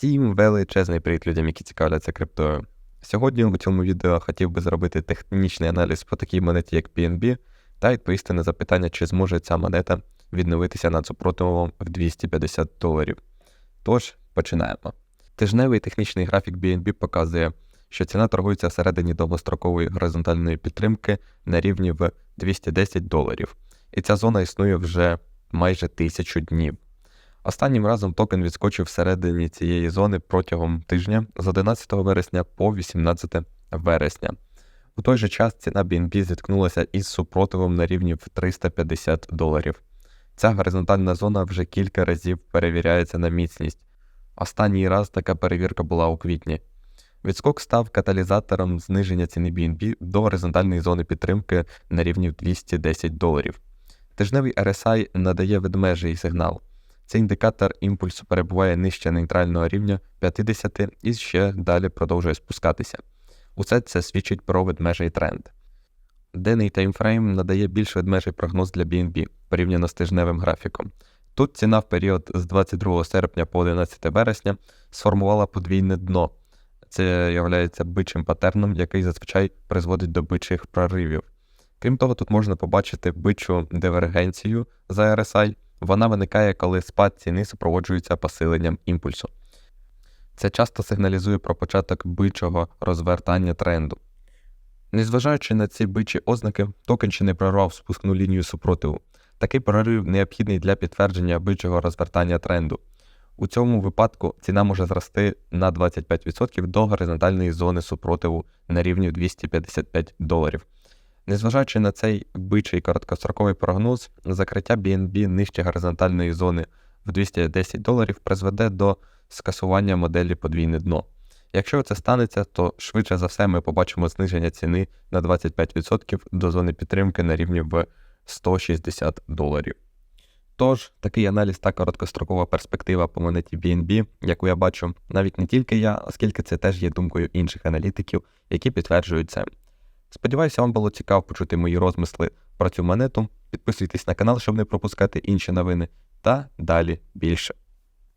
Всім величезний привіт людям, які цікавляться криптою. Сьогодні у цьому відео хотів би зробити технічний аналіз по такій монеті, як BNB, та відповісти на запитання, чи зможе ця монета відновитися над супротивом в 250 доларів. Тож, починаємо. Тижневий технічний графік BNB показує, що ціна торгується всередині довгострокової горизонтальної підтримки на рівні в 210 доларів, і ця зона існує вже майже тисячу днів. Останнім разом токен відскочив всередині цієї зони протягом тижня з 11 вересня по 18 вересня. У той же час ціна BNB зіткнулася із супротивом на рівні в 350 доларів. Ця горизонтальна зона вже кілька разів перевіряється на міцність. Останній раз така перевірка була у квітні. Відскок став каталізатором зниження ціни BNB до горизонтальної зони підтримки на рівні в 210 доларів. Тижневий RSI надає ведмежий сигнал. Цей індикатор імпульсу перебуває нижче нейтрального рівня 50 і ще далі продовжує спускатися. Усе це свідчить про ведмежий тренд. Денний таймфрейм надає більш ведмежий прогноз для BNB порівняно з тижневим графіком. Тут ціна в період з 22 серпня по 11 вересня сформувала подвійне дно. Це є бичим патерном, який зазвичай призводить до бичих проривів. Крім того, тут можна побачити бичу дивергенцію за RSI. Вона виникає, коли спад ціни супроводжується посиленням імпульсу. Це часто сигналізує про початок бичого розвертання тренду. Незважаючи на ці бичі ознаки, токен ще не прорвав спускну лінію супротиву. Такий прорив необхідний для підтвердження бичого розвертання тренду. У цьому випадку ціна може зрости на 25% до горизонтальної зони супротиву на рівні 255 доларів. Незважаючи на цей бичий короткостроковий прогноз, закриття BNB нижче горизонтальної зони в 210 доларів призведе до скасування моделі подвійне дно. Якщо це станеться, то швидше за все ми побачимо зниження ціни на 25% до зони підтримки на рівні в 160 доларів. Тож, такий аналіз та короткострокова перспектива по монеті BNB, яку я бачу, навіть не тільки я, оскільки це теж є думкою інших аналітиків, які підтверджують це. Сподіваюся, вам було цікаво почути мої розмисли про цю монету. Підписуйтесь на канал, щоб не пропускати інші новини, та далі більше.